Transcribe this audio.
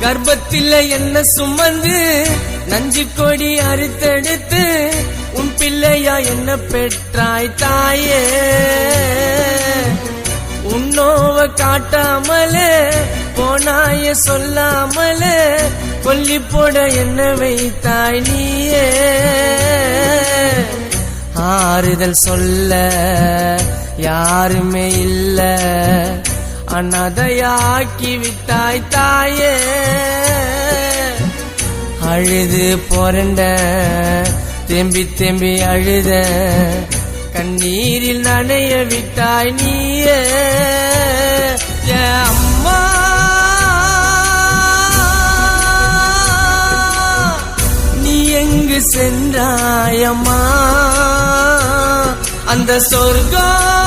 கர்ப்பத்தில் என்ன சுமந்து நஞ்சு கொடி அறுத்தெடுத்து உன் பிள்ளையா என்ன பெற்றாய் தாயே? உன்னோவ காட்டாமலே போனாய சொல்லாமலே கொல்லி போட என்ன வைத்தாய் நீயே? ஆறுதல் சொல்ல யாருமே இல்ல அனதையாக்கி விட்டாய் தாயே? அழுது புரண்ட தேம்பி தேம்பி அழுத. கண்ணீரில் நனைய விட்டாய் நீய. அம்மா. நீ எங்கு சென்றாயம்மா அந்த சொர்க்கம்